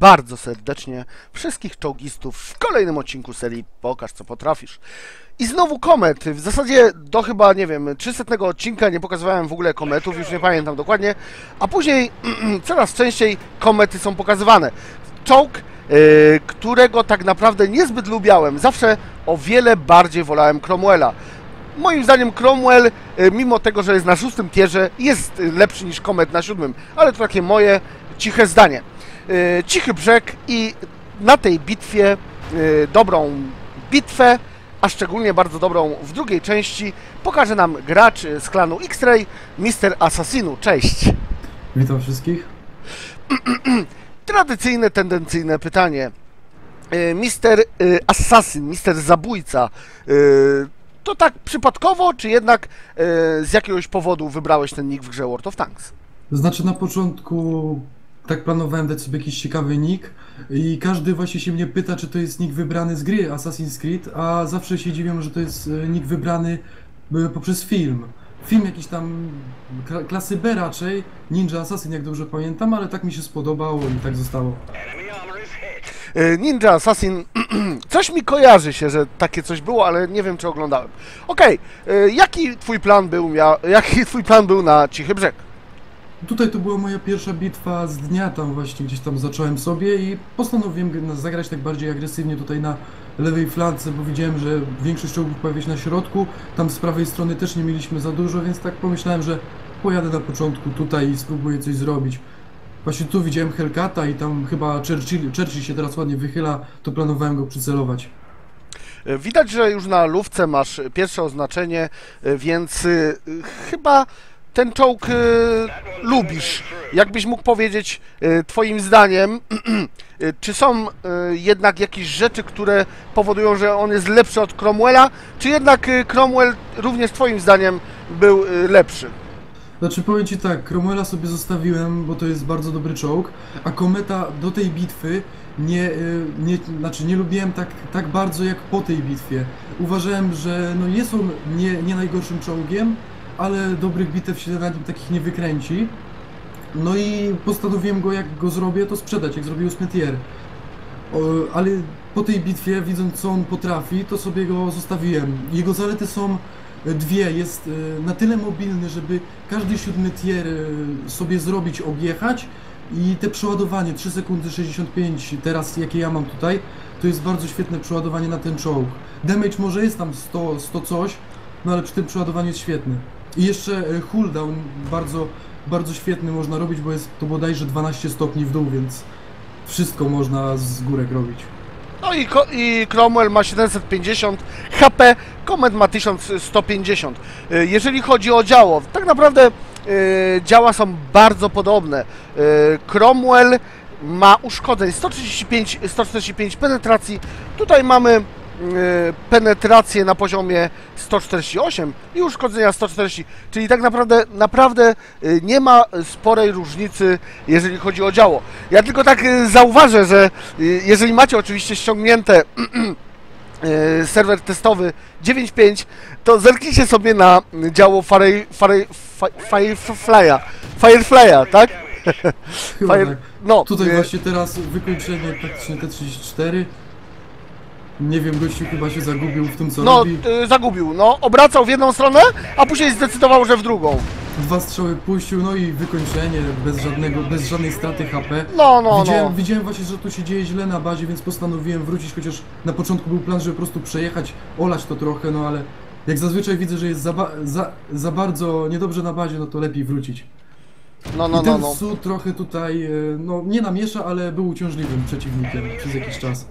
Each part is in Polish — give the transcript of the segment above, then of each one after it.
Bardzo serdecznie wszystkich czołgistów w kolejnym odcinku serii Pokaż co potrafisz. I znowu komet. W zasadzie do chyba, nie wiem, 300 odcinka nie pokazywałem w ogóle kometów, już nie pamiętam dokładnie. A później coraz częściej komety są pokazywane. Czołg, yy, którego tak naprawdę niezbyt lubiałem. Zawsze o wiele bardziej wolałem Cromwella. Moim zdaniem Cromwell, y, mimo tego, że jest na szóstym tierze, jest lepszy niż Komet na siódmym, ale to takie moje ciche zdanie. Y, Cichy brzeg i na tej bitwie, y, dobrą bitwę, a szczególnie bardzo dobrą w drugiej części, pokaże nam gracz z klanu X-Ray, Mr. Assassinu. Cześć! Witam wszystkich. Tradycyjne, tendencyjne pytanie. Y, Mister Assassin, Mister Zabójca, to tak przypadkowo, czy jednak z jakiegoś powodu wybrałeś ten nick w grze World of Tanks? Znaczy na początku tak planowałem dać sobie jakiś ciekawy nick i każdy właśnie się mnie pyta, czy to jest nick wybrany z gry Assassin's Creed, a zawsze się dziwię, że to jest e, nick wybrany e, poprzez film. Film jakiś tam kla- klasy B raczej, Ninja Assassin jak dobrze pamiętam, ale tak mi się spodobało i tak zostało. Y, Ninja Assassin, coś mi kojarzy się, że takie coś było, ale nie wiem, czy oglądałem. Okej, y, jaki twój plan był, jaki twój plan był na Cichy Brzeg? Tutaj to była moja pierwsza bitwa z dnia, tam właśnie gdzieś tam zacząłem sobie i postanowiłem gr- zagrać tak bardziej agresywnie tutaj na lewej flance, bo widziałem, że większość czołgów pojawia się na środku, tam z prawej strony też nie mieliśmy za dużo, więc tak pomyślałem, że pojadę na początku tutaj i spróbuję coś zrobić. Właśnie tu widziałem Hellcata i tam chyba Churchill, Churchill się teraz ładnie wychyla, to planowałem go przycelować. Y, Widać, że już na lówce masz pierwsze oznaczenie, y, więc y, chyba ten czołg y, lubisz. Jakbyś mógł powiedzieć, y, twoim zdaniem, y, czy są jednak jakieś rzeczy, które powodują, że on jest lepszy od Cromwella, czy jednak Cromwell również twoim zdaniem był lepszy? Znaczy powiem Ci tak, Cromwella sobie zostawiłem, bo to jest bardzo dobry czołg, a Kometa do tej bitwy nie, nie, znaczy nie lubiłem tak, tak bardzo jak po tej bitwie. Uważałem, że no jest on nie, nie najgorszym czołgiem, ale dobrych bitew się na nim takich nie wykręci. No i postanowiłem go, jak go zrobię, to sprzedać, jak zrobił Smetier. Ale po tej bitwie, widząc co on potrafi, to sobie go zostawiłem. Jego zalety są dwie. Jest e, na tyle mobilny, żeby każdy siódmy tier e, sobie zrobić, objechać i te przeładowanie 3 sekundy 65 teraz jakie ja mam tutaj, to jest bardzo świetne przeładowanie na ten czołg. Damage może jest tam 100, 100 coś, no ale przy tym przeładowaniu jest świetny. I jeszcze e, cooldown bardzo, bardzo świetny można robić, bo jest to bodajże 12 stopni w dół, więc wszystko można z górek robić. No i, i Cromwell ma 750 HP, Comet ma 1150. Y, Jeżeli chodzi o działo, tak naprawdę y, działa są bardzo podobne. Cromwell ma uszkodzeń 135, 145 penetracji. Tutaj mamy penetrację na poziomie 148 i uszkodzenia 140, czyli tak naprawdę naprawdę y, nie ma sporej różnicy, jeżeli chodzi o działo. Ja tylko tak y, zauważę, że y, jeżeli macie oczywiście ściągnięte y, serwer testowy 9.5, to zerknijcie sobie na działo Fire, Fire, Firefly'a, Firefly'a, tak? Fire, tak. no, Tutaj y, właśnie teraz wykończenie praktycznie T34. Nie wiem, gościu chyba się zagubił w tym co no, robi. y, zagubił, no, obracał w jedną stronę, a później zdecydował, że w drugą. Dwa strzały puścił, no i wykończenie bez żadnego, bez żadnej straty HP. No, no, widziałem, no. widziałem właśnie, że tu się dzieje źle na bazie, więc postanowiłem wrócić, chociaż na początku był plan, żeby po prostu przejechać, olać to trochę, no ale jak zazwyczaj widzę, że jest za, ba- za, za bardzo niedobrze na bazie, no to lepiej wrócić. No, no, I ten no, no. Su trochę tutaj, e, no nie namiesza, ale był uciążliwym przeciwnikiem przez jakiś czas.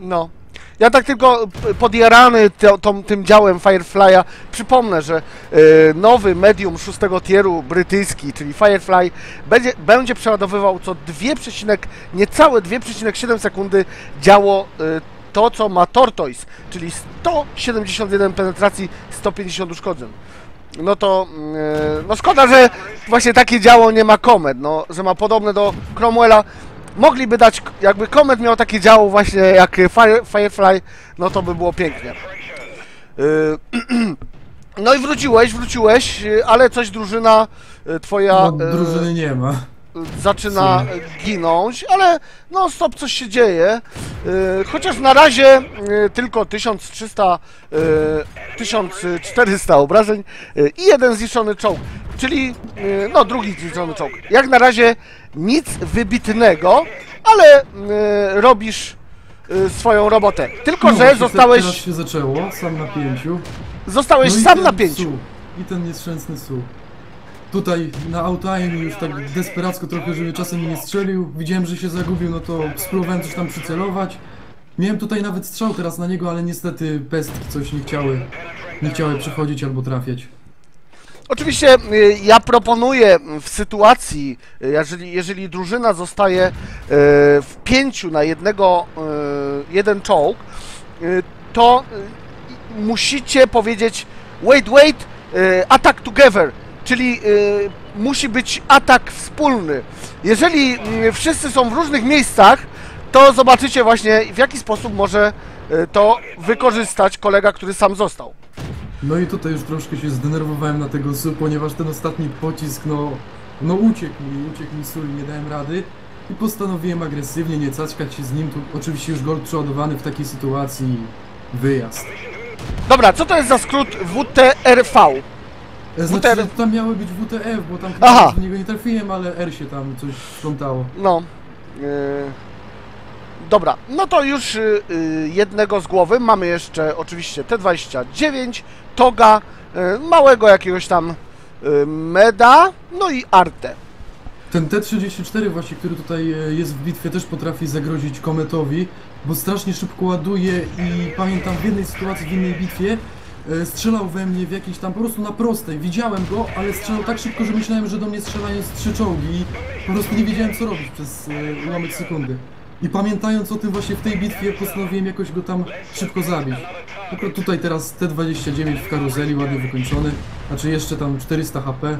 No. Ja tak tylko podjarany te, tą, tym działem Firefly'a przypomnę, że e, nowy medium szóstego tieru brytyjski, czyli Firefly, będzie, będzie przeładowywał co 2, niecałe 2,7 sekundy działo e, to, co ma Tortoise, czyli 171 penetracji, 150 uszkodzeń. No to, e, no szkoda, że właśnie takie działo nie ma Comet, no, że ma podobne do Cromwella. Mogliby dać, jakby Comet miał takie działo właśnie jak Fire, Firefly, no to by było pięknie. Yy, No i wróciłeś, wróciłeś, yy, ale coś drużyna yy, twoja... No, drużyny nie ma. zaczyna ginąć, ale no stop, coś się dzieje. Y, Chociaż na razie y, tylko 1300, y, 1400 obrażeń y, i jeden zniszczony czołg, czyli y, no drugi zniszczony czołg. Jak na razie nic wybitnego, ale y, robisz y, swoją robotę. Tylko, No że zostałeś, Teraz się zaczęło, sam na pięciu. zostałeś No sam na pięciu. Su, I ten nieszczęsny Su. Tutaj na autoaim już tak desperacko trochę, żeby czasem nie strzelił. Widziałem, że się zagubił, no to spróbowałem coś tam przycelować. Miałem tutaj nawet strzał teraz na niego, ale niestety pestki coś nie chciały, nie chciały przychodzić albo trafiać. Oczywiście y, ja proponuję w sytuacji, y, jeżeli, jeżeli drużyna zostaje y, w pięciu na jednego, jeden czołg, to musicie powiedzieć wait, wait, attack together, czyli musi być atak wspólny. Jeżeli wszyscy są w różnych miejscach, to zobaczycie właśnie w jaki sposób może to wykorzystać kolega, który sam został. No i tutaj już troszkę się zdenerwowałem na tego Su, ponieważ ten ostatni pocisk, no, no uciekł mi, uciekł mi Su i nie dałem rady. I postanowiłem agresywnie nie cackać się z nim, tu oczywiście już gold przeładowany w takiej sytuacji, wyjazd. Dobra, co to jest za skrót WTRV? E, Znaczy, że tam miało być WTF, bo tam Aha. w niego nie trafiłem, ale R się tam coś wplątało. No. Yy... Dobra, no to już yy, yy, jednego z głowy. Mamy jeszcze oczywiście T29, Toga, yy, małego jakiegoś tam Meda, no i Arte. Ten T-34 właśnie, który tutaj e, jest w bitwie, też potrafi zagrozić Kometowi, bo strasznie szybko ładuje i pamiętam w jednej sytuacji, w innej bitwie, e, strzelał we mnie w jakiejś tam, po prostu na prostej, widziałem go, ale strzelał tak szybko, że myślałem, że do mnie strzelają z trzy czołgi i po prostu nie wiedziałem co robić przez e, ułamek sekundy. I pamiętając o tym właśnie w tej bitwie, postanowiłem jakoś go tam szybko zabić. Tylko tutaj teraz T-29 w karuzeli, ładnie wykończony, znaczy jeszcze tam 400 HP.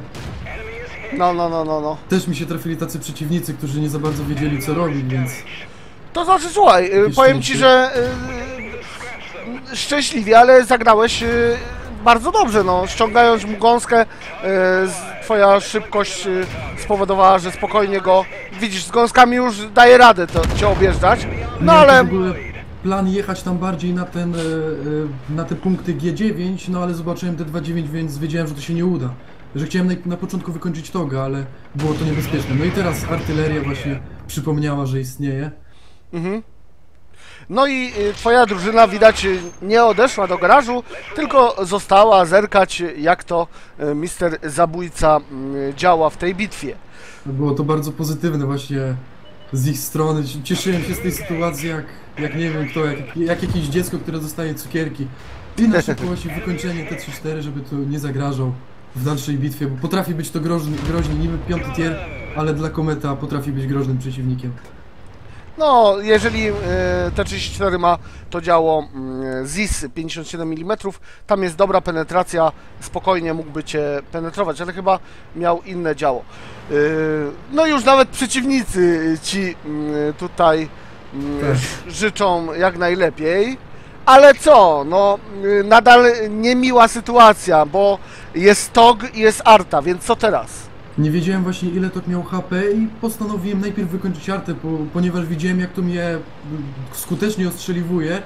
No, no, no, no, no. Też mi się trafili tacy przeciwnicy, którzy nie za bardzo wiedzieli co robić, więc To znaczy, słuchaj, yy, Jakieś powiem ci, że yy, szczęśliwie, ale zagrałeś yy, bardzo dobrze, no. Ściągając mu gąskę, yy, z- twoja szybkość yy, spowodowała, że spokojnie go, widzisz, z gąskami już daje radę to, cię objeżdżać. No miałem ale... w ogóle plan jechać tam bardziej na ten, e, e, na te punkty G9, no ale zobaczyłem D29, więc wiedziałem, że to się nie uda. Że chciałem na, na początku wykończyć Toga, ale było to niebezpieczne. No i teraz artyleria właśnie przypomniała, że istnieje. Mhm. No i y, twoja drużyna widać y, nie odeszła do garażu, tylko została zerkać y, jak to mister zabójca y, działa w tej bitwie. Było to bardzo pozytywne właśnie z ich strony. Cieszyłem się z tej sytuacji jak, jak nie wiem kto, jak, jak jakieś dziecko, które dostaje cukierki. I na szybko właśnie wykończenie T-34, żeby tu nie zagrażał w dalszej bitwie, bo potrafi być to groźny, groźny niby piąty tier, ale dla Kometa potrafi być groźnym przeciwnikiem. No, jeżeli y, T34 ma to działo y, ZIS 57 mm, tam jest dobra penetracja, spokojnie mógłby cię penetrować, ale chyba miał inne działo. Y, no już nawet przeciwnicy ci y, tutaj y, Tak. życzą jak najlepiej. Ale co, no nadal niemiła sytuacja, bo jest Tog i jest Arta, więc co teraz? Nie wiedziałem właśnie ile to miał HP i postanowiłem najpierw wykończyć artę, po, ponieważ widziałem jak to mnie skutecznie ostrzeliwuje,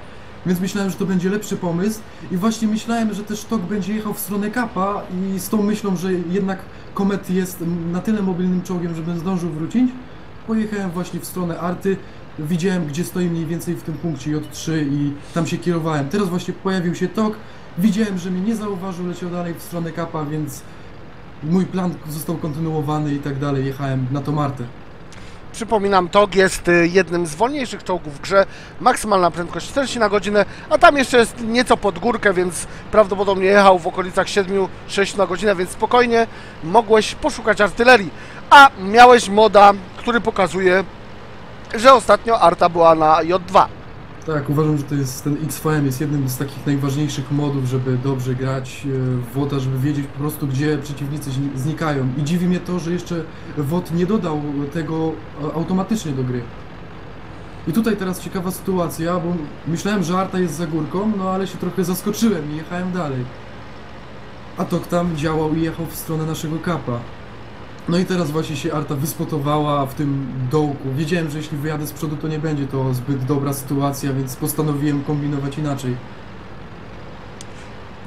więc myślałem, że to będzie lepszy pomysł i właśnie myślałem, że też Tok będzie jechał w stronę Kapa i z tą myślą, że jednak Komet jest na tyle mobilnym czołgiem, żebym zdążył wrócić, pojechałem właśnie w stronę arty, widziałem gdzie stoi mniej więcej w tym punkcie J3 i tam się kierowałem. Teraz właśnie pojawił się Tok, widziałem, że mnie nie zauważył, leciał dalej w stronę Kapa, więc mój plan został kontynuowany i tak dalej. Jechałem na tą Martę. Przypominam, TOG jest y, jednym z wolniejszych czołgów w grze, maksymalna prędkość 40 na godzinę, a tam jeszcze jest nieco pod górkę, więc prawdopodobnie jechał w okolicach 7-6 na godzinę, więc spokojnie mogłeś poszukać artylerii. A miałeś moda, który pokazuje, że ostatnio Arta była na J2. Tak, uważam, że to jest ten XVM jest jednym z takich najważniejszych modów, żeby dobrze grać e, w WOTA, żeby wiedzieć po prostu, gdzie przeciwnicy zni- znikają. I dziwi mnie to, że jeszcze WOT nie dodał tego e, automatycznie do gry. I tutaj teraz ciekawa sytuacja, bo myślałem, że Arta jest za górką, no ale się trochę zaskoczyłem i jechałem dalej. A Tok tam działał i jechał w stronę naszego kapa. No i teraz właśnie się Arta wyspotowała w tym dołku. Wiedziałem, że jeśli wyjadę z przodu, to nie będzie to zbyt dobra sytuacja, więc postanowiłem kombinować inaczej.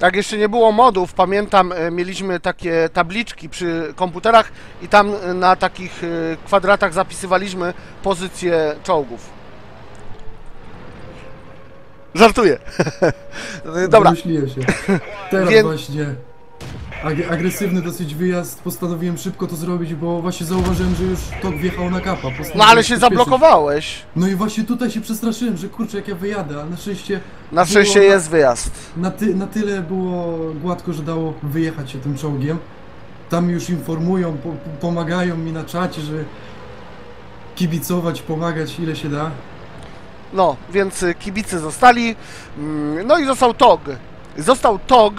Jak jeszcze nie było modów, pamiętam, e, mieliśmy takie tabliczki przy komputerach i tam e, na takich e, kwadratach zapisywaliśmy pozycje czołgów. Żartuję. Dobra, Domyśliłem się. Teraz Więc- właśnie ag- agresywny dosyć wyjazd postanowiłem szybko to zrobić, bo właśnie zauważyłem, że już tok wjechał na kapa. no ale się zablokowałeś. No i właśnie tutaj się przestraszyłem, że kurczę jak ja wyjadę, ale na szczęście Na szczęście Było- jest wyjazd. na, ty, na tyle było gładko, że dało wyjechać się tym czołgiem. Tam już informują, po, pomagają mi na czacie, że kibicować, pomagać ile się da. No, więc y, kibice zostali. Mm, No i został TOG. Został TOG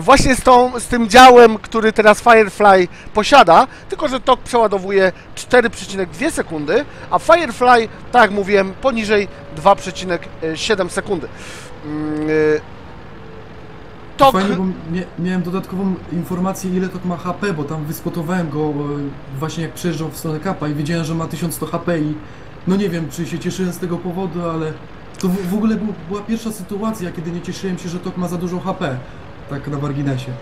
właśnie z, tą, z tym działem, który teraz Firefly posiada, tylko że TOG przeładowuje 4,2 sekundy, a Firefly, tak jak mówiłem, poniżej 2,7 sekundy. Mm, y, TOG, Fajnie, bo mia miałem dodatkową informację ile tok ma HP, bo tam wyspotowałem go e, właśnie jak przejeżdżał w stronę kapa i wiedziałem, że ma 1100 HP i no nie wiem, czy się cieszyłem z tego powodu, ale to w, w ogóle był, była pierwsza sytuacja, kiedy nie cieszyłem się, że tok ma za dużo HP. Tak na marginesie.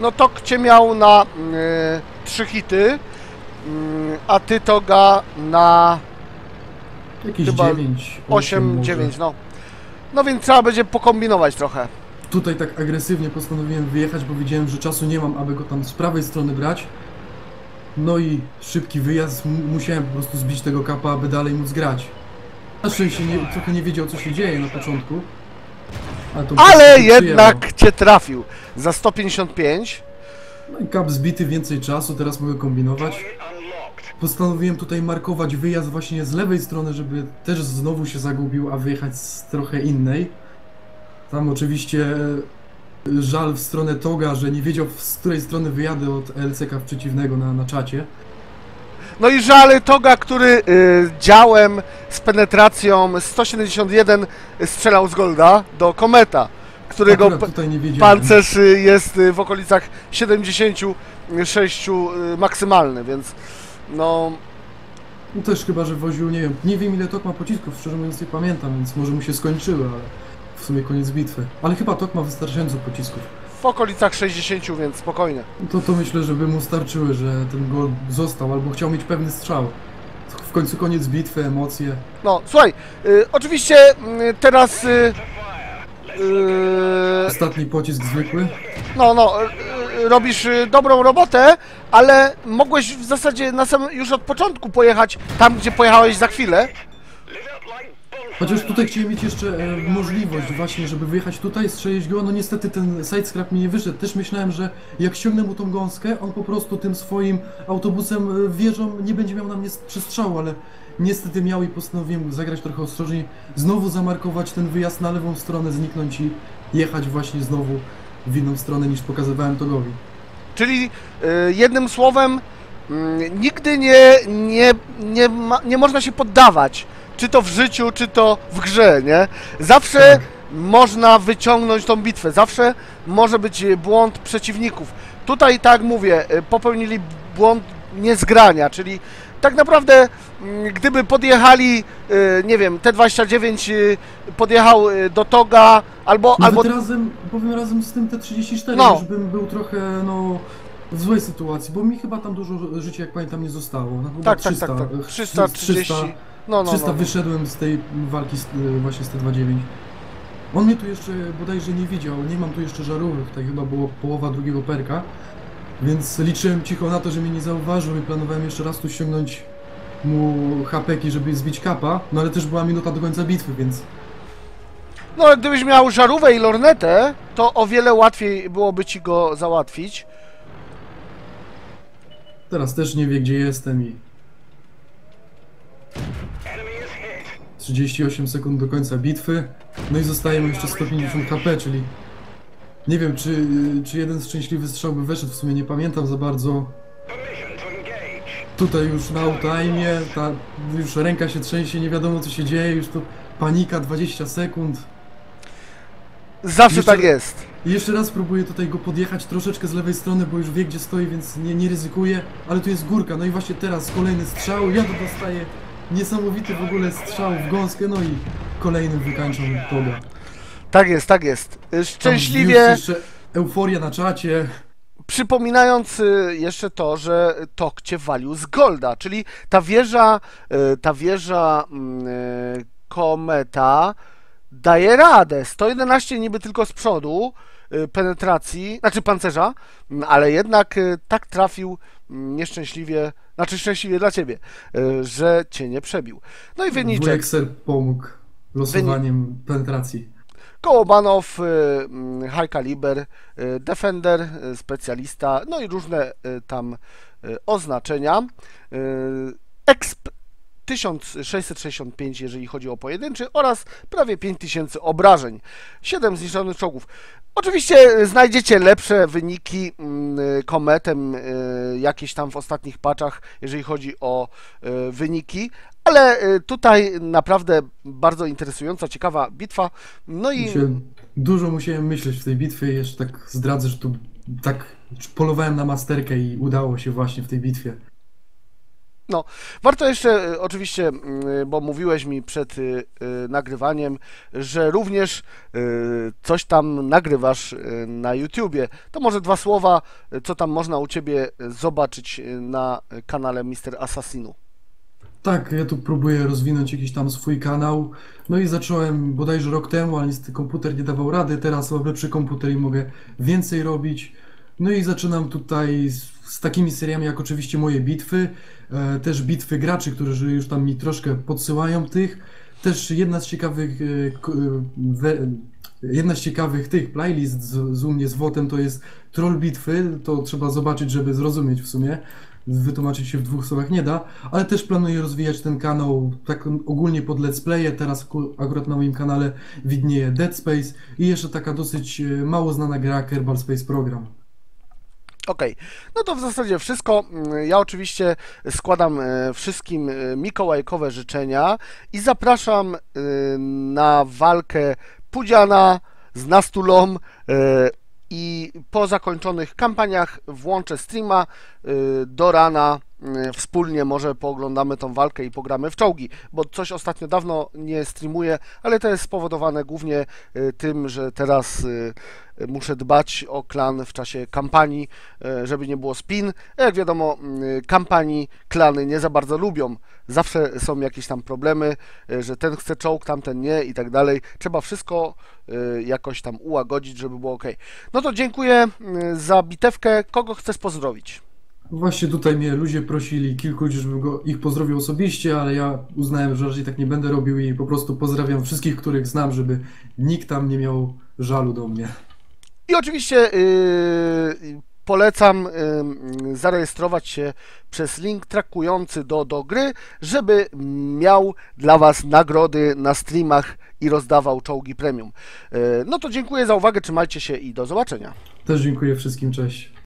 no TOG cię miał na 3 hity, mm, a ty TOGa na Jakieś Chyba 9, 8, 9, no. No więc trzeba będzie pokombinować trochę. Tutaj tak agresywnie postanowiłem wyjechać, bo widziałem, że czasu nie mam, aby go tam z prawej strony brać. No i szybki wyjazd, musiałem po prostu zbić tego kapa, aby dalej móc grać. Na szczęście nie, trochę nie wiedział, co się dzieje na początku. Ale, jednak cię trafił. Za 155. przyjęło. No i kap zbity, więcej czasu, teraz mogę kombinować. Postanowiłem tutaj markować wyjazd właśnie z lewej strony, żeby też znowu się zagubił, a wyjechać z trochę innej. Tam oczywiście e, żal w stronę Toga, że nie wiedział z której strony wyjadę od LCK przeciwnego na, na czacie. No i żal Toga, który y, działem z penetracją 171 strzelał z Golda do Kometa, którego pancerz y, jest y, w okolicach 76 y, maksymalny, więc no No też chyba, że woził, nie wiem, nie wiem ile Tok ma pocisków, szczerze mówiąc nie pamiętam, więc może mu się skończyły, ale w sumie koniec bitwy. Ale chyba Tok ma wystarczająco pocisków. W okolicach 60, więc spokojnie. To, to myślę, że by mu starczyły, że ten gol został, albo chciał mieć pewny strzał. W końcu koniec bitwy, emocje. No, słuchaj, y, oczywiście y, teraz... Y, y, Ostatni pocisk zwykły. No, no, y, y, robisz y, dobrą robotę, ale mogłeś w zasadzie na sam, już od początku pojechać tam, gdzie pojechałeś za chwilę. Chociaż tutaj chciałem mieć jeszcze e, możliwość właśnie, żeby wyjechać tutaj, strzelić go, no niestety ten sidescrap mi nie wyszedł. Też myślałem, że jak ściągnę mu tą gąskę, on po prostu tym swoim autobusem e, wieżą nie będzie miał na mnie przestrzału, ale niestety miał i postanowiłem zagrać trochę ostrożniej, znowu zamarkować ten wyjazd na lewą stronę, zniknąć i jechać właśnie znowu w inną stronę niż pokazywałem Togowi. Czyli y, jednym słowem, mm, nigdy nie, nie, nie, ma, nie można się poddawać. Czy to w życiu, czy to w grze, nie? Zawsze Tak. można wyciągnąć tą bitwę, zawsze może być błąd przeciwników. Tutaj, tak mówię, y, popełnili błąd niezgrania, czyli tak naprawdę, mm, gdyby podjechali, y, nie wiem, T29 y, podjechał do Toga, albo, Nawet albo razem, powiem razem z tym T34, No. już bym był trochę, no, w złej sytuacji, bo mi chyba tam dużo życia, jak pamiętam, nie zostało. No, tak, tak, 300, tak, tak, e, 330, no, no, 300 no, no. wyszedłem z tej walki z, y, właśnie z T29. On mnie tu jeszcze bodajże nie widział, nie mam tu jeszcze żarówek, tutaj chyba było połowa drugiego perka, więc liczyłem cicho na to, że mnie nie zauważył i planowałem jeszcze raz tu ściągnąć mu hapeki, żeby zbić kapa, no ale też była minuta do końca bitwy, więc No, ale gdybyś miał żarówkę i lornetę, to o wiele łatwiej byłoby ci go załatwić. teraz też nie wie gdzie jestem i 38 sekund do końca bitwy. No i zostaje mu jeszcze 150 HP, czyli nie wiem, czy, czy jeden szczęśliwy strzał by weszedł, w sumie nie pamiętam za bardzo. Tutaj już na time, ta już ręka się trzęsie, nie wiadomo co się dzieje, już to panika 20 sekund. Zawsze Jeszcze- tak jest. Jeszcze raz próbuję tutaj go podjechać troszeczkę z lewej strony, bo już wie gdzie stoi, więc nie, nie ryzykuję. Ale tu jest górka, no i właśnie teraz kolejny strzał, ja to dostaję niesamowity w ogóle strzał w gąskę, no i kolejnym wykańczam Toga. Tak jest, tak jest. Y, Szczęśliwie... euforia na czacie. Przypominając y, jeszcze to, że Tok cię walił z Golda, czyli ta wieża, y, ta wieża mm, kometa daje radę. 111 niby tylko z przodu penetracji, znaczy pancerza, mm, ale jednak y, tak trafił mm, nieszczęśliwie, znaczy szczęśliwie dla ciebie, y, że cię nie przebił. No i wyniczek. Wujek Ser pomógł losowaniem penetracji. Kołobanow, y, mm, High Caliber, y, Defender, y, specjalista, no i różne y, tam y, oznaczenia. Y, Exp 1665, jeżeli chodzi o pojedynczy, oraz prawie 5000 obrażeń. 7 zniszczonych czołgów. Oczywiście znajdziecie lepsze wyniki mm, y, kometem y, jakieś tam w ostatnich patchach, jeżeli chodzi o y, wyniki, ale tutaj naprawdę bardzo interesująca, ciekawa bitwa. No i dużo musiałem myśleć w tej bitwie jeszcze tak zdradzę, że tu tak polowałem na masterkę i udało się właśnie w tej bitwie. Warto jeszcze y, oczywiście, y, bo mówiłeś mi przed y, nagrywaniem, że również coś tam nagrywasz na YouTubie. To może dwa słowa, co tam można u Ciebie zobaczyć na kanale Mister Assassinu. Tak, ja tu próbuję rozwinąć jakiś tam swój kanał. No i zacząłem bodajże rok temu, ale niestety komputer nie dawał rady. Teraz mam lepszy komputer i mogę więcej robić. No i zaczynam tutaj z, takimi seriami jak oczywiście moje bitwy, e, też bitwy graczy, którzy już tam mi troszkę podsyłają tych. Też jedna z ciekawych, e, e, jedna z ciekawych tych playlist z, z u mnie z wotem to jest Troll Bitwy. To trzeba zobaczyć, żeby zrozumieć w sumie wytłumaczyć się w dwóch słowach nie da, ale też planuję rozwijać ten kanał tak ogólnie pod let's playe. Teraz ku- akurat na moim kanale widnieje Dead Space i jeszcze taka dosyć mało znana gra Kerbal Space Program. Okej, no to w zasadzie wszystko. Mm, Ja oczywiście składam e, wszystkim e, mikołajkowe życzenia i zapraszam e, na walkę Pudziana z Nastulą i po zakończonych kampaniach włączę streama do rana. E, Wspólnie może pooglądamy tą walkę i pogramy w czołgi, bo coś ostatnio dawno nie streamuję, ale to jest spowodowane głównie e, tym, że teraz e, muszę dbać o klan w czasie kampanii, żeby nie było spin. Jak wiadomo, kampanii klany nie za bardzo lubią. Zawsze są jakieś tam problemy, że ten chce czołg, tamten nie i tak dalej. Trzeba wszystko jakoś tam ułagodzić, żeby było ok. No to dziękuję za bitewkę. Kogo chcesz pozdrowić? Właśnie tutaj mnie ludzie prosili, kilku ludzi, żebym go, ich pozdrowił osobiście, ale ja uznałem, że raczej tak nie będę robił i po prostu pozdrawiam wszystkich, których znam, żeby nikt tam nie miał żalu do mnie. I oczywiście yy, polecam yy, zarejestrować się przez link trakujący do, do gry, żeby miał dla Was nagrody na streamach i rozdawał czołgi premium. Yy, no to dziękuję za uwagę, trzymajcie się i do zobaczenia. Też dziękuję wszystkim, cześć.